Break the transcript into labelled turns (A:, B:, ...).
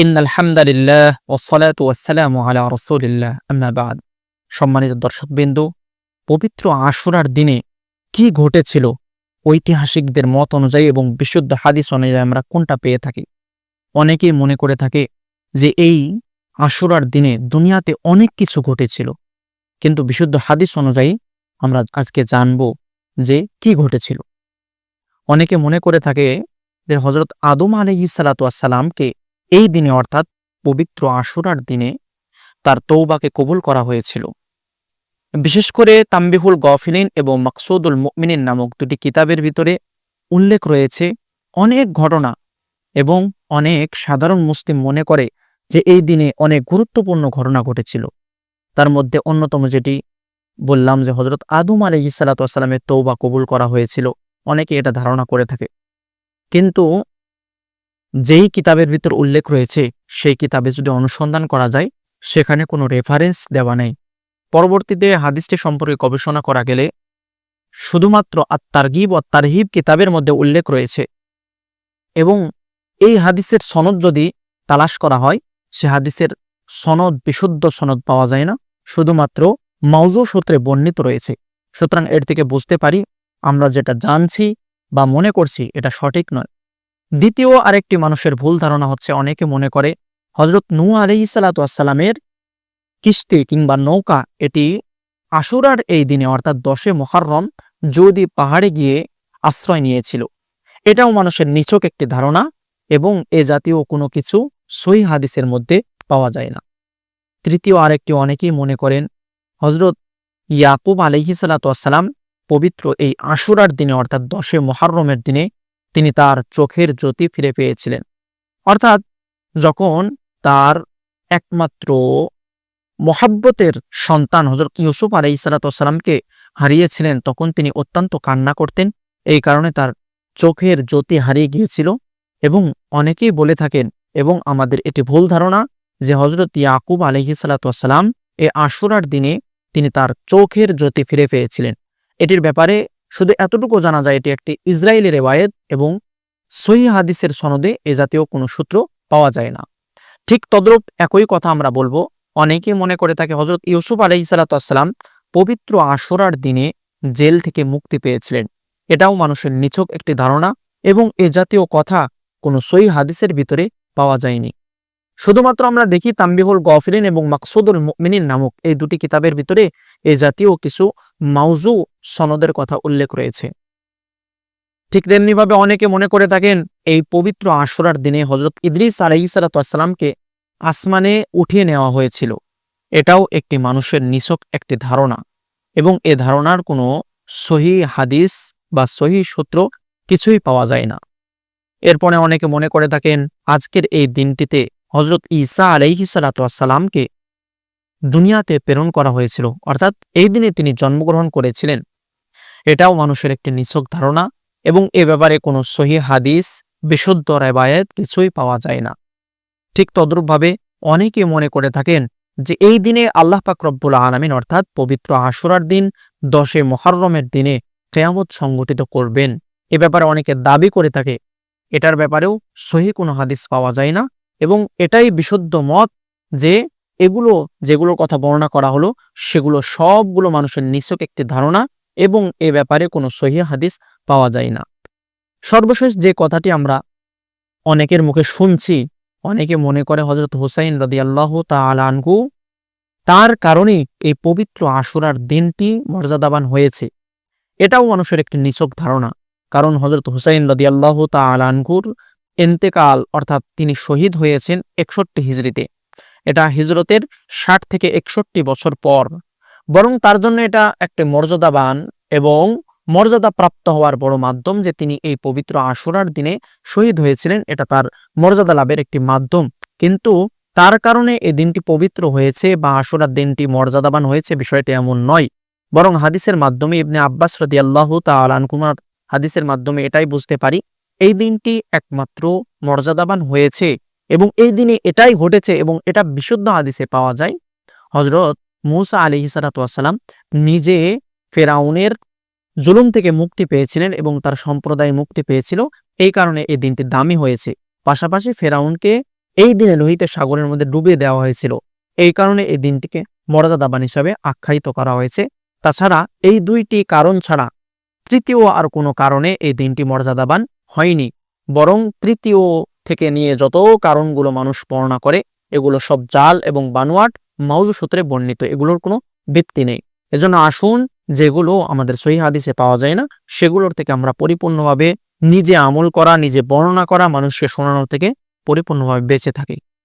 A: In আলহামদুলিল্লাহ ওসলাত ওয়াসালাম আলা রসুলিল্লাহ। আম্মা বাদ। সম্মানিত দর্শকবৃন্দ, পবিত্র আশুরার দিনে কি ঘটেছিল? ঐতিহাসিকদের মত অনুযায়ী এবং বিশুদ্ধ হাদিস অনুযায়ী আমরা কোনটা পেয়ে থাকি? অনেকেই মনে করে থাকে যে এই আশুরার দিনে দুনিয়াতে অনেক কিছু ঘটেছিল। কিন্তু বিশুদ্ধ হাদিস অনুযায়ী আমরা আজকে জানব যে কি ঘটেছিল। অনেকে মনে করে থাকে যে হজরত আদম আলহি সালাতামকে এই দিনে অর্থাৎ পবিত্র আশুরার দিনে তার তৌবাকে কবুল করা হয়েছিল। বিশেষ করে তাম্বিহুল গফিলিন এবং মাকসুদুল মুমিনিন নামক দুটি কিতাবের ভিতরে উল্লেখ রয়েছে অনেক ঘটনা এবং অনেক সাধারণ মুসলিম মনে করে যে এই দিনে অনেক গুরুত্বপূর্ণ ঘটনা ঘটেছিল। তার মধ্যে অন্যতম যেটি বললাম যে হজরত আদম আলী ইসালাতামের তৌবা কবুল করা হয়েছিল, অনেকে এটা ধারণা করে থাকে। কিন্তু যেই কিতাবের ভিতর উল্লেখ রয়েছে, সেই কিতাবে যদি অনুসন্ধান করা যায়, সেখানে কোনো রেফারেন্স দেওয়া নেই। পরবর্তীতে হাদিসটি সম্পর্কে গবেষণা করা গেলে শুধুমাত্র আত্মারগিব ও কিতাবের মধ্যে উল্লেখ রয়েছে। এবং এই হাদিসের সনদ যদি তালাশ করা হয়, সে হাদিসের সনদ, বিশুদ্ধ সনদ পাওয়া যায় না, শুধুমাত্র মাউজু সূত্রে বর্ণিত রয়েছে। সুতরাং এর থেকে বুঝতে পারি, আমরা যেটা জানছি বা মনে করছি, এটা সঠিক নয়। দ্বিতীয় আরেকটি মানুষের ভুল ধারণা হচ্ছে অনেকে মনে করে হজরত নু আলহি সালাতামের কিস্তি কিংবা নৌকা এটি আশুরার এই দিনে অর্থাৎ দশে মহারম যদি পাহাড়ে গিয়ে আশ্রয় নিয়েছিল। এটাও মানুষের নিছক একটি ধারণা এবং এ জাতীয় কোনো কিছু সই হাদিসের মধ্যে পাওয়া যায় না। তৃতীয় আরেকটি অনেকেই মনে করেন হজরত ইয়াকুব আলহি পবিত্র এই আশুরার দিনে অর্থাৎ দশে মহারমের দিনে তিনি তার চোখের জ্যোতি ফিরে পেয়েছিলেন। অর্থাৎ যখন তার একমাত্র মোহাব্বতের সন্তান হজরত ইউসুফ আলাই ইসালাতামকে হারিয়েছিলেন, তখন তিনি অত্যন্ত কান্না করতেন। এই কারণে তার চোখের জ্যোতি হারিয়ে গিয়েছিল এবং অনেকেই বলে থাকেন, এবং আমাদের এটি ভুল ধারণা যে হজরত ইয়াকুব আলহি সালাতাম এ আশুরার দিনে তিনি তার চোখের জ্যোতি ফিরে পেয়েছিলেন। এটির ব্যাপারে শুধু এতটুকু জানা যায় এটি একটি ইসরায়েলি রেওয়ায়েত এবং সহি হাদিসের সনদে এ জাতীয় কোনো সূত্র পাওয়া যায় না। ঠিক তদ্রূপ একই কথা আমরা বলব। অনেকেই মনে করে থাকে হজরত ইউসুফ আলহি সালাতাম পবিত্র আশুরার দিনে জেল থেকে মুক্তি পেয়েছিলেন। এটাও মানুষের নিছক একটি ধারণা এবং এ জাতীয় কথা কোনো সই হাদিসের ভিতরে পাওয়া যায়নি। শুধুমাত্র আমরা দেখি তাম্বিহুল গফরিন এবং মাকসুদুল মিনিন নামক এই দুটি কিতাবের ভিতরে এ জাতীয় কিছু মাউজু সনদের কথা উল্লেখ রয়েছে। ঠিক তেমনিভাবে অনেকে মনে করে থাকেন, এই পবিত্র আশুরার দিনে হজরত ইদ্রিস আলাইসালাতামকে আসমানে উঠিয়ে নেওয়া হয়েছিল। এটাও একটি মানুষের নিছক একটি ধারণা এবং এ ধারণার কোনো সহি হাদিস বা সহি সূত্র কিছুই পাওয়া যায় না। এরপরে অনেকে মনে করে থাকেন, আজকের এই দিনটিতে হজরত ঈসা আলাইহি সালাতামকে দুনিয়াতে প্রেরণ করা হয়েছিল। অর্থাৎ এই দিনে তিনি জন্মগ্রহণ করেছিলেন। এটাও মানুষের একটি নিছক ধারণা এবং এ ব্যাপারে কোনো সহি হাদিস, বিশুদ্ধ রেবায়েত কিছুই পাওয়া যায় না। ঠিক তদ্রূপভাবে অনেকে মনে করে থাকেন যে এই দিনে আল্লাহ পাক রব্বুল আলমিন অর্থাৎ পবিত্র আশুরার দিন, দশে মহারমের দিনে কেয়ামত সংগঠিত করবেন। এ ব্যাপারে অনেকে দাবি করে থাকে। এটার ব্যাপারেও সহি কোনো হাদিস পাওয়া যায় না। এবং এটাই বিশুদ্ধ মত যে এগুলো যেগুলোর কথা বর্ণনা করা হলো, সেগুলো সবগুলো মানুষের নিছক একটি ধারণা এবং এ ব্যাপারে কোনো সহি হাদিস পাওয়া যায় না। সর্বশেষ যে কথাটি আমরা অনেকের মুখে শুনছি, অনেকে মনে করে হজরত হুসাইন রদি আল্লাহ তালানহু তার কারণেই এই পবিত্র আশুরার দিনটি মর্যাদাবান হয়েছে। এটাও মানুষের একটি নিছক ধারণা। কারণ হজরত হুসাইন রদি আল্লাহ তালানহুর এন্তেকাল, অর্থাৎ তিনি শহীদ হয়েছেন একষট্টি হিজড়িতে। এটা হিজরতের ষাট থেকে একষট্টি বছর পর। বরং তার জন্য এটা একটি মর্যাদাবান এবং মর্যাদা প্রাপ্ত হওয়ার বড় মাধ্যম যে তিনি এই পবিত্র আশুরার দিনে শহীদ হয়েছিলেন, এটা তার মর্যাদা লাভের একটি মাধ্যম। কিন্তু তার কারণে এই দিনটি পবিত্র হয়েছে বা আশুরার দিনটি মর্যাদাবান হয়েছে বিষয়টি এমন নয়। বরং হাদিসের মাধ্যমে ইবনে আব্বাস রদি আল্লাহ তালানকুমার হাদিসের মাধ্যমে এটাই বুঝতে পারি এই দিনটি একমাত্র মর্যাদাবান হয়েছে এবং এই দিনে এটাই ঘটেছে এবং এটা বিশুদ্ধ হাদিসে পাওয়া যায়। হজরত মুসা আলি হিসালাতাম নিজে ফেরাউনের জুলুম থেকে মুক্তি পেয়েছিলেন এবং তার সম্প্রদায় মুক্তি পেয়েছিল। এই কারণে এই দিনটি দামি হয়েছে। পাশাপাশি ফেরাউনকে এই দিনে লোহিত সাগরের মধ্যে ডুবিয়ে দেওয়া হয়েছিল। এই কারণে এই দিনটিকে মর্যাদাবান হিসাবে আখ্যায়িত করা হয়েছে। তাছাড়া এই দুইটি কারণ ছাড়া তৃতীয় আর কোনো কারণে এই দিনটি মর্যাদাবান হয়নি। বরং তৃতীয় থেকে নিয়ে যত কারণগুলো মানুষ বর্ণনা করে, এগুলো সব জাল এবং বানোয়াট মাউজু সূত্রে বর্ণিত। এগুলোর কোনো ভিত্তি নেই। এজন্য আসুন, যেগুলো আমাদের সহি হাদিসে পাওয়া যায় না, সেগুলোর থেকে আমরা পরিপূর্ণভাবে নিজে আমল করা, নিজে বর্ণনা করা, মানুষকে শোনানোর থেকে পরিপূর্ণভাবে বেঁচে থাকি।